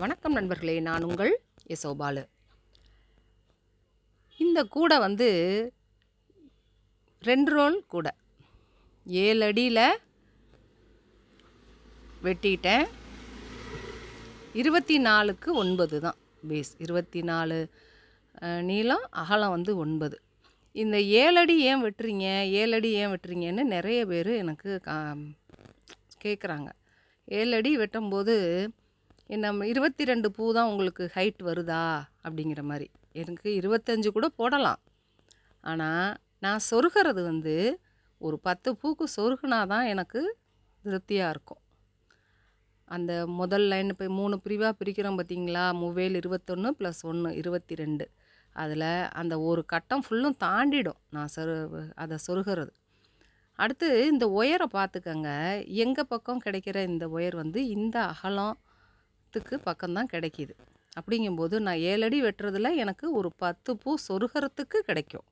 வணக்கம் நண்பர்களே நான் உங்கள் யசோபாலு இந்த கூடை வந்து ரெண்டு ரோல் கூடை. ஏழு அடியில் வெட்டிட்டேன். இருபத்தி நாலுக்கு ஒன்பது தான் பேஸ் இருபத்தி நாலு நீளம் அகலம் வந்து ஒன்பது. இந்த ஏழடி ஏன் வெட்டுறீங்க? ஏழடி ஏன் வெட்டுறீங்கன்னு நிறைய பேர் எனக்கு கா கேட்குறாங்க ஏழடி வெட்டும்போது நம்ம இருபத்தி ரெண்டு பூ தான் உங்களுக்கு ஹைட் வருதா? அப்படிங்கிற மாதிரி. எனக்கு இருபத்தஞ்சு கூட போடலாம். ஆனால் நான் சொருகிறது வந்து ஒரு பத்து பூக்கு சொருகுனா தான் எனக்கு திருப்தியாக இருக்கும். அந்த முதல் லைன் இப்போ மூணு பிரிவாக பிரிக்கிறோம் பார்த்தீங்களா மூவேல் இருபத்தொன்று ப்ளஸ் ஒன்று இருபத்தி ரெண்டு அதில் அந்த ஒரு கட்டம் ஃபுல்லும் தாண்டிடும் நான் சொரு அதை சொருகிறது. அடுத்து இந்த ஒயரை பார்த்துக்கங்க எங்கள் பக்கம் கிடைக்கிற இந்த ஒயர் வந்து இந்த அகலம் அகலத்துக்கு பக்கம்தான் கிடைக்கிது. அப்படிங்கும்போது நான் ஏழு அடி வெட்டுறதுல எனக்கு ஒரு பத்து பூ சொருகிறதுக்கு கிடைக்கும்.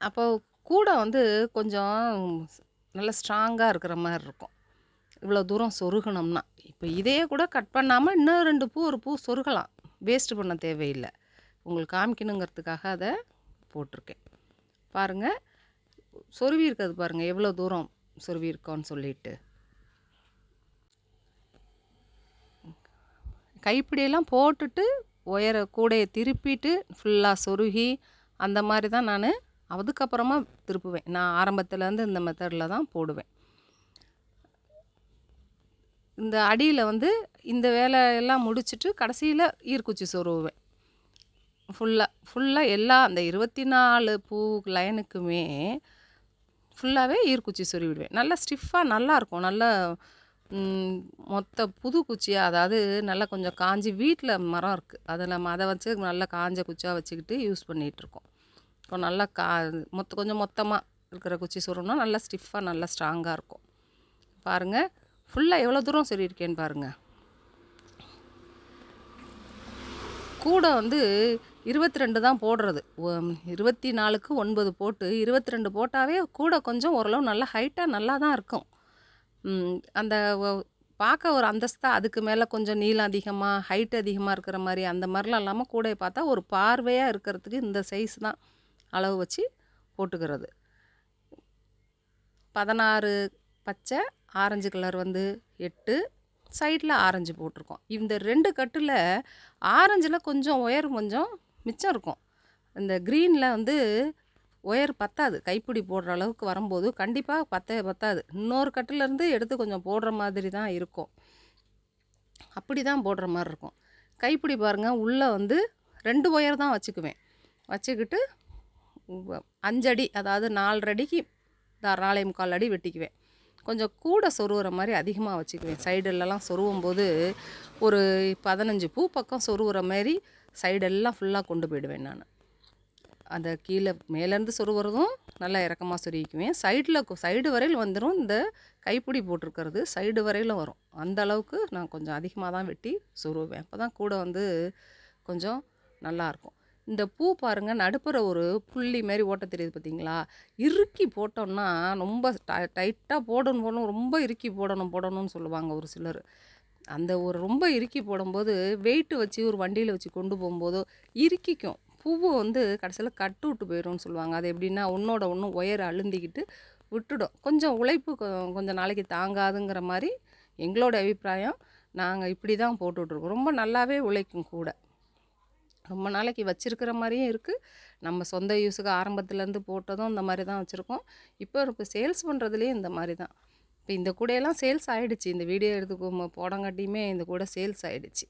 அப்போ கூட வந்து கொஞ்சம் நல்ல ஸ்ட்ராங்காக இருக்கிற மாதிரி இருக்கும். இவ்வளோ தூரம் சொருகணும்னா. இப்போ இதையே கூட கட் பண்ணாமல் இன்னும் ரெண்டு பூ ஒரு பூ சொருகலாம். வேஸ்ட் பண்ண தேவையில்லை. உங்களுக்கு காமிக்கணுங்கிறதுக்காக அதை போட்டிருக்கேன். பாருங்கள் சொருவி இருக்கிறது பாருங்கள் எவ்வளோ தூரம் சொருவி இருக்கோன்னு சொல்லிட்டு. கைப்பிடியெல்லாம் போட்டுட்டு ஒயர கூடையை திருப்பிட்டு ஃபுல்லாக சொருகி அந்த மாதிரி தான் நான் அதுக்கப்புறமா திருப்புவேன். நான் ஆரம்பத்துலேருந்து இந்த மெத்தடில் தான் போடுவேன். இந்த அடியில் வந்து இந்த வேலையெல்லாம் முடிச்சுட்டு கடைசியில் ஈர்க்குச்சி சொருவுவேன். ஃபுல்லாக ஃபுல்லாக எல்லா அந்த இருபத்தி நாலு பூ லைனுக்குமே ஃபுல்லாகவே ஈர்க்குச்சி சொருவிடுவேன். நல்லா ஸ்டிஃபாக நல்லாயிருக்கும் நல்லா மொத்த புது குச்சியாக அதாவது நல்லா கொஞ்சம் காஞ்சி வீட்டில் மரம் இருக்குது அதை நம்ம அதை வச்சு நல்லா காஞ்ச குச்சியாக வச்சுக்கிட்டு யூஸ் பண்ணிகிட்ருக்கோம் இப்போ நல்லா கா மொத்த கொஞ்சம் மொத்தமாக இருக்கிற குச்சி சொருனா நல்லா ஸ்டிஃபாக நல்லா ஸ்ட்ராங்காக இருக்கும். பாருங்கள் ஃபுல்லாக எவ்வளோ தூரம் சொல்லியிருக்கேன்னு பாருங்கள் கூடை வந்து இருபத்தி ரெண்டு தான் போடுறது. இருபத்தி நாலுக்கு ஒன்பது போட்டு இருபத்தி ரெண்டு போட்டாவே கூடை கொஞ்சம் ஓரளவு நல்லா ஹைட்டாக நல்லா தான் இருக்கும். அந்த பார்க்க ஒரு அந்தஸ்தாக அதுக்கு மேலே கொஞ்சம் நீளம் அதிகமாக ஹைட் அதிகமாக இருக்கிற மாதிரி அந்த மாதிரிலாம் இல்லாமல் கூடையை பார்த்தா ஒரு பார்வையாக இருக்கிறதுக்கு இந்த சைஸ் தான் அளவு வச்சு போட்டுக்கிறது. பதினாறு பச்சை ஆரஞ்சு கலர் வந்து எட்டு சைடில் ஆரஞ்சு போட்டிருக்கோம். இந்த ரெண்டு கட்டில் ஆரஞ்சில் கொஞ்சம் ஒயர் கொஞ்சம் மிச்சம் இருக்கும். இந்த க்ரீனில் வந்து ஒயர் பத்தாது. கைப்பிடி போடுற அளவுக்கு வரும்போது கண்டிப்பாக பத்தவே பத்தாது. இன்னொரு கட்டிலேருந்து எடுத்து கொஞ்சம் போடுற மாதிரி தான் இருக்கும். அப்படி தான் போடுற மாதிரி இருக்கும். கைப்பிடி பாருங்கள் உள்ளே வந்து ரெண்டு ஒயர் தான் வச்சுக்குவேன். வச்சுக்கிட்டு அஞ்சடி அதாவது நாலரடிக்கு நாலே முக்கால் அடி வெட்டிக்குவேன். கொஞ்சம் கூட சொருகிற மாதிரி அதிகமாக வச்சுக்குவேன். சைடெல்லாம் சொருவும் போது ஒரு பதினஞ்சு பூ பக்கம் சொருகிற மாதிரி சைடெல்லாம் ஃபுல்லாக கொண்டு போயிடுவேன் நான். அந்த கீழே மேலேருந்து சொருகிறதும் நல்லா இறக்கமாக சொருவிக்குவேன் சைடில் சைடு வரையில் வந்துடும் இந்த கைப்பிடி போட்டிருக்கிறது சைடு வரையிலும் வரும். அந்த அளவுக்கு நான் கொஞ்சம் அதிகமாக தான் வெட்டி சொருவேன் அப்போ தான் கூட வந்து கொஞ்சம் நல்லாயிருக்கும் இந்த பூ பாருங்கள் நடுப்புற ஒரு புள்ளி மாதிரி ஓட்ட தெரியுது பார்த்தீங்களா இறுக்கி போட்டோம்னா ரொம்ப டைட்டாக போடணும் போடணும் ரொம்ப இறுக்கி போடணும் போடணும்னு சொல்லுவாங்க ஒரு சிலர். அந்த ஒரு ரொம்ப இறுக்கி போடும்போது வெயிட்டு வச்சு ஒரு வண்டியில் வச்சு கொண்டு போகும்போதோ இறுக்கிக்கும். பூவு வந்து கடைசியில் கட்டு விட்டு போயிடும்னு சொல்லுவாங்க. அது எப்படின்னா ஒன்றோட ஒன்று ஒயர் அழுந்திக்கிட்டு விட்டுடும். கொஞ்சம் உழைப்பு கொ- கொஞ்சம் நாளைக்கு தாங்காதுங்கிற மாதிரி எங்களோட அபிப்பிராயம். நாங்கள் இப்படி தான் போட்டுட்ருக்கோம் ரொம்ப நல்லாவே உழைக்கும் கூட. ரொம்ப நாளைக்கு வச்சிருக்கிற மாதிரியும் இருக்குது நம்ம சொந்த யூஸுக்கு ஆரம்பத்துலேருந்து போட்டதும் இந்த மாதிரி தான் வச்சுருக்கோம். இப்போ இப்போ சேல்ஸ் பண்ணுறதுலேயும் இந்த மாதிரி தான் இப்போ இந்த கூடையெல்லாம் சேல்ஸ் ஆகிடுச்சு இந்த வீடியோ எடுத்து போடங்காட்டியுமே இந்த கூட சேல்ஸ் ஆகிடுச்சு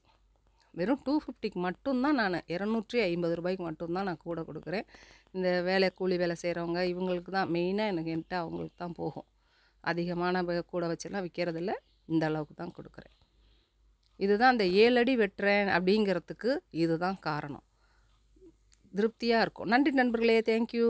வெறும் டூ ஃபிஃப்டிக்கு மட்டும்தான் நான் இரநூற்றி ஐம்பது ரூபாய்க்கு மட்டும்தான் நான் கூட கொடுக்குறேன். இந்த வேலை கூலி வேலை செய்கிறவங்க இவங்களுக்கு தான் மெயினாக எனக்கு என்கிட்ட அவங்களுக்கு தான் போகும். அதிகமான கூட வச்செல்லாம் விற்கிறதில்ல இந்த அளவுக்கு தான் கொடுக்குறேன். இதுதான் இந்த ஏழு அடி வெட்டுறேன் அப்படிங்கிறதுக்கு இதுதான் காரணம். திருப்தியாக இருக்கும். நன்றி நண்பர்களே தேங்க்யூ